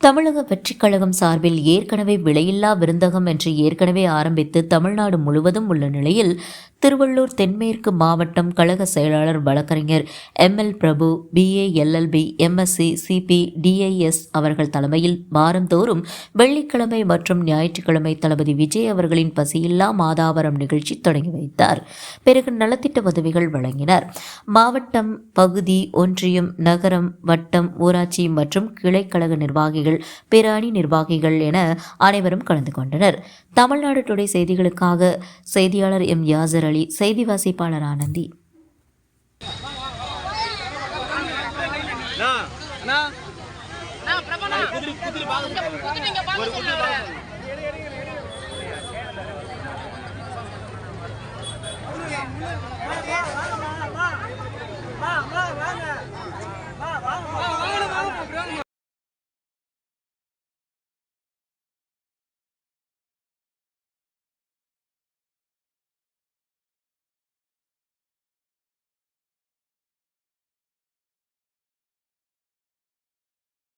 தமிழக வெற்றிக் கழகம் சார்பில் ஏற்கனவே விலையில்லா விருந்தகம் என்று ஏற்கனவே ஆரம்பித்து தமிழ்நாடு முழுவதும் உள்ள நிலையில் திருவள்ளூர் தென்மேற்கு மாவட்டம் கழக செயலாளர் வழக்கறிஞர் M L Prabhu BA LLB MSc CP DIS அவர்கள் தலைமையில் வாரந்தோறும் வெள்ளிக்கிழமை மற்றும் ஞாயிற்றுக்கிழமை தளபதி விஜய் அவர்களின் பசியில்லா மாதாவரம் நிகழ்ச்சி தொடங்கி வைத்தார். பிறகு நலத்திட்ட உதவிகள் வழங்கினார். மாவட்டம் பகுதி ஒன்றியம் நகரம் வட்டம் ஊராட்சி மற்றும் கிளைக்கழக நிர்வாகிகள் பிற அணி நிர்வாகிகள் என அனைவரும் கலந்து கொண்டனர். தமிழ்நாடு டுடே செய்திகளுக்காக செய்தியாளர் எம் யாசர் அலி செய்தி வாசிப்பாளர் ஆனந்தி அண்ணா.